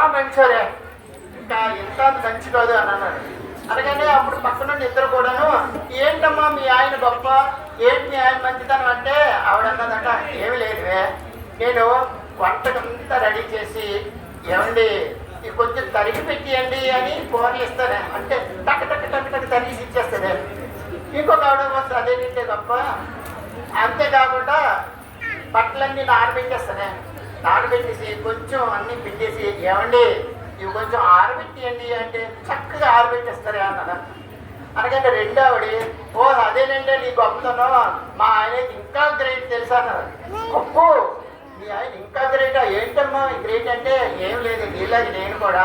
చాలా మంచోరే ఇంకా ఎంత మంచి కాదు అని అన్నాడు. అనగానే అప్పుడు పక్కన ఇద్దరు కూడాను ఏంటమ్మా మీ ఆయన గొప్ప? ఏంటి మీ ఆయన మంచితనం అంటే? ఆవిడ అన్నదంట ఏమి లేదువే నేను వంటకంతా రెడీ చేసి ఏమండి ఇది కొంచెం తరిగి పెట్టియండి అని ఫోన్లు ఇస్తానే. అంటే టక్ టక్ టక్ టక్ తరిగి ఇచ్చేస్తానే ఇంకొక ఆవిడ వస్తే అదేంటే గొప్ప? అంతేకాకుండా బట్టలన్నీ నానబెట్టేస్తానే నానబెట్టేసి కొంచెం అన్ని పెట్టేసి ఏమండి ఇవి కొంచెం ఆరబెట్టియండి అంటే చక్కగా ఆరబెట్టేస్తారే అన్నదా అనకంటే రెండో ఆవిడ ఓ అదేనంటే నీ గొప్పతనం మా ఆయనకి ఇంకా గ్రేట్ తెలుసా అన్నారు గొప్ప మీ ఆయన ఇంకా గ్రేట్ ఏంటమ్మా గ్రేట్ అంటే ఏం లేదు నీలాగే నేను కూడా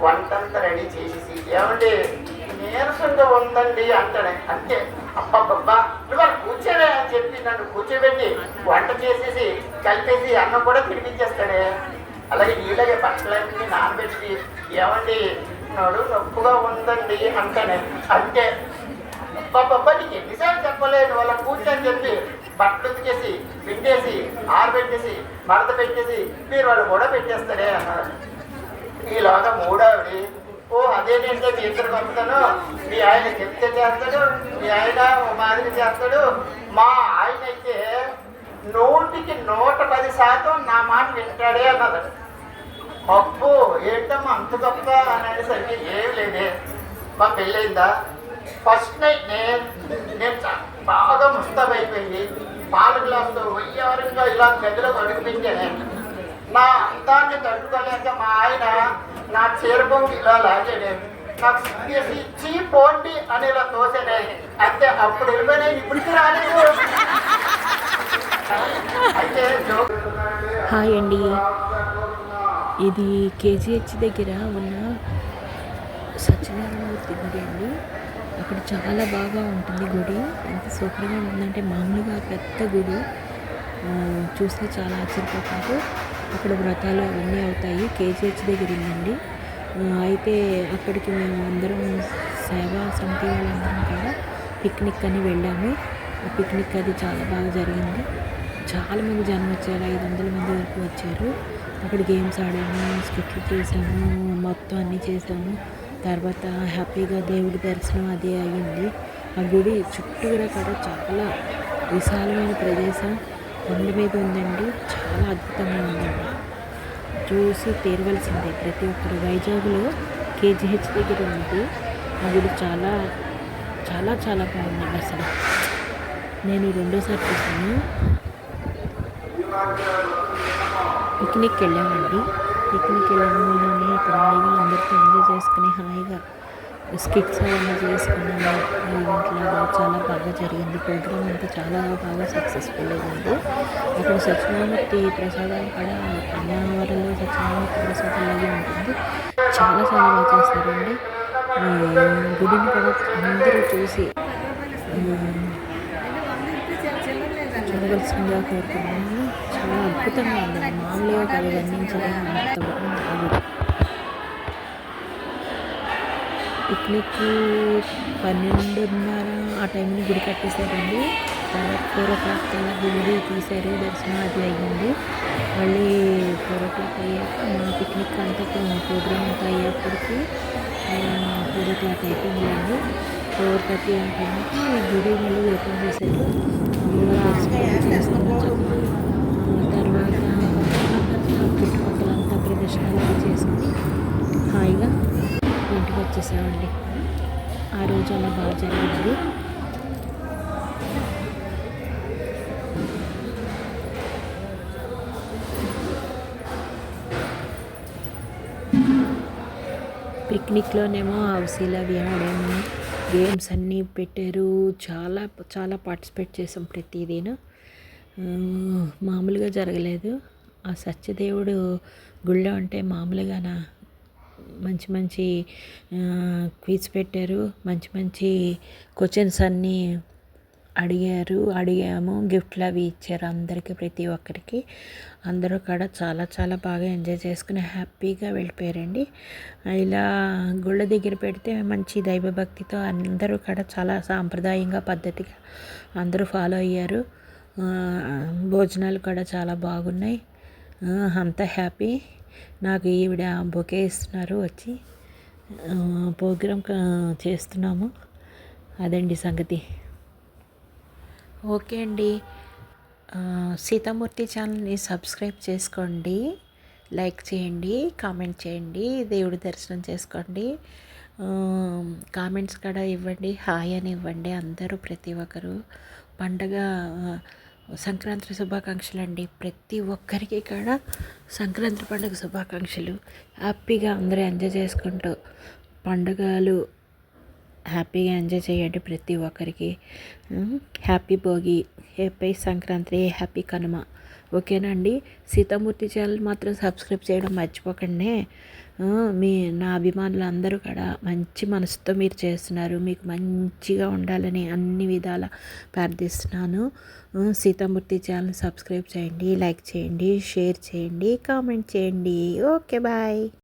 వంటంతా రెడీ చేసేసి ఏమండి నీరసంగా ఉందండి అంటాడు. అంతే అబ్బబ్బబ్బా ఇవాళ కూర్చోవే అని చెప్పి నన్ను కూర్చోబెట్టి వంట చేసేసి కలిపేసి అన్నం కూడా తినిపించేస్తాడే. అలాగే నీళ్ళగా పచ్చలన్నీ నానబెట్టి ఏమండి నడు నొప్పుగా ఉందండి అంటానే. అంతే పాప నీకు ఎన్నిసార్లు చెప్పలేదు వాళ్ళ కూర్చొని చెప్పి బట్టలు ఉతికేసి పిండేసి ఆరబెట్టేసి మడత పెట్టేసి మీరు వాళ్ళు కూడా పెట్టేస్తాడే అన్నారు. ఈలోగా మూడవది ఓ అదేంటంటే మీ ఇద్దరు పంపుతాను మీ ఆయన చెప్తే చేస్తాడు మీ ఆయన మాదిరి చేస్తాడు. మా ఆయన అయితే నూటికి నూట పది శాతం నా మాట వింటాడే అన్నది అప్పు ఏంటమ్మా అంత గొప్ప అని అనేసరికి ఏం లేదే. మా పెళ్ళైందా ఫస్ట్ నైట్ నేను నేను చా- బాగా ముస్తాబైపోయింది పాల గ్లాసుతో వయ్యారంగా ఇలా గదిలో అడుగుపించాను నా అంతాన్ని తట్టుకోలేక మా ఆయన నా చీరబొంగు ఇలా లాగాడే నాకు సీరియస్ ఇచ్చి పోండి అని ఇలా తోసాడే అంతే అప్పుడు వెళ్ళిపోయినా ఇప్పటికీ రాలేదు. హాయ్ అండి. ఇది కేజీహెచ్ దగ్గర ఉన్న సత్యనారాయణమూర్తి గుడి అండి. అక్కడ చాలా బాగా ఉంటుంది గుడి. ఎంత సూపర్గా ఉందంటే మామూలుగా పెద్ద గుడి. చూస్తే చాలా ఆశ్చర్యపోతారు. అక్కడ వ్రతాలు అవన్నీ అవుతాయి. కేజీహెచ్ దగ్గర ఉందండి. అయితే అక్కడికి మేము అందరం సేవా సమితి వాళ్ళందరం కూడా పిక్నిక్ అని వెళ్ళాము. ఆ పిక్నిక్ అది చాలా బాగా జరిగింది. చాలా మంది జనం వచ్చారు ఐదు వందల మంది వరకు వచ్చారు. అక్కడ గేమ్స్ ఆడాము స్కిట్లు చేసాము మొత్తం అన్నీ చేసాము. తర్వాత హ్యాపీగా దేవుడి దర్శనం అది అయ్యింది. ఆ గుడి చుట్టూరా కూడా చాలా విశాలమైన ప్రదేశం. కొండ మీద ఉందండి. చాలా అద్భుతంగా ఉందండి. చూసి తీరవలసిందే. ప్రతి ఒక్కరు వైజాగ్లో కేజీహెచ్ దగ్గర ఉంది. ఆ గుడి చాలా చాలా చాలా బాగుందండి అసలు. నేను రెండోసారి చూసాను పిక్నిక్ వెళ్ళామండి. పిక్నిక్ వెళ్ళడంలోనే ఇక్కడ హాయిగా అందరితో ఎంజాయ్ చేసుకుని హాయిగా స్కిట్స్ అవన్నీ చేసుకున్నాము ఈవెంట్ చాలా బాగా జరిగింది. ప్రోగ్రామ్ అంతా చాలా బాగా సక్సెస్ఫుల్ అయింది. అక్కడ సత్యనామూర్తి ప్రసాదాలు కూడా అన్నవరంలో సత్యనామూర్తి ప్రసాదాలు లాగే ఉంటుంది. చాలా చాలా బాగా చేస్తారండి. గుడిని కూడా అందరూ చూసి చూడవలసిందిగా చాలా అద్భుతంగా ఉంది. మామూలుగా కవి వర్ణించడం అంత బాగుంది పిక్నిక్ పన్నెండున్నర ఆ టైంని గుడి కట్టేశారండి. తర్వాత ఫోర్ ఓ క్లాక్ కల్లా గుడి తీశారు. దర్శనం అది అయ్యింది. మళ్ళీ ఫోర్ ఓ క్లాక్ అయ్యాక మా పిక్నిక్ అంతా ప్రోగ్రామ్ అంతా అయ్యేప్పటికి ఫోర్ ఓ క్లాక్ అయిపోయిందండి. ఫోర్ థర్టీ ఆ టైంకి గుడి మళ్ళీ ఓపెన్ చేశారు. దర్శనం చేసుకున్నాం చక్కగా ఆ తర్వాత చుట్టుపక్కలంతా ప్రదర్శనలు అవి చేసుకుని హాయిగా ఇంటికి వచ్చేసామండి చాలా బాగా జరిగింది. పిక్నిక్లోనేమో హౌసీలు అవి ఆడాము గేమ్స్ అన్నీ పెట్టారు. చాలా చాలా పార్టిసిపేట్ చేసాం ప్రతిదీను. మామూలుగా జరగలేదు. ఆ సత్యదేవుడు గుళ్ళో అంటే మామూలుగానా మంచి మంచి క్విజ్ పెట్టారు. మంచి మంచి క్వశ్చన్స్ అన్నీ అడిగారు. అడిగాము. గిఫ్ట్లు అవి ఇచ్చారు అందరికీ ప్రతి ఒక్కరికి. అందరూ కూడా చాలా చాలా బాగా ఎంజాయ్ చేసుకుని హ్యాపీగా వెళ్ళిపోయారండి. ఇలా గుళ్ళ దగ్గర పెడితే మంచి దైవభక్తితో అందరూ కూడా చాలా సాంప్రదాయంగా పద్ధతిగా అందరూ ఫాలో అయ్యారు. భోజనాలు కూడా చాలా బాగున్నాయి. అంత అంతా హ్యాపీ నాకు ఈవిడ బొకే ఇస్తున్నారు వచ్చి ప్రోగ్రామ్ చేస్తున్నాము. అదండి సంగతి. ఓకే అండి. సీతామూర్తి ఛానల్ని సబ్స్క్రైబ్ చేసుకోండి. లైక్ చేయండి కామెంట్ చేయండి దేవుడి దర్శనం చేసుకోండి. కామెంట్స్ కూడా ఇవ్వండి హాయ్ అని ఇవ్వండి అందరూ ప్రతి ఒక్కరు. పండగ సంక్రాంతి శుభాకాంక్షలు అండి. ప్రతి ఒక్కరికి కూడా సంక్రాంతి పండుగ శుభాకాంక్షలు. హ్యాపీగా అందరూ ఎంజాయ్ చేసుకుంటూ పండుగలు హ్యాపీగా ఎంజాయ్ చేయండి ప్రతి ఒక్కరికి. Happy Bhogi happy Sankranti happy Kanuma. ఓకేనా అండి? సీతామూర్తి ఛానల్ మాత్రం సబ్స్క్రైబ్ చేయడం మర్చిపోకండి. మీ నా అభిమానులు అందరూ కూడా మంచి మనసుతో మీరు చేస్తున్నారు. మీకు మంచిగా ఉండాలని అన్ని విధాల ప్రార్థిస్తున్నాను. సీతామూర్తి ఛానల్ సబ్స్క్రైబ్ చేయండి లైక్ చేయండి షేర్ చేయండి కామెంట్ చేయండి. Okay bye.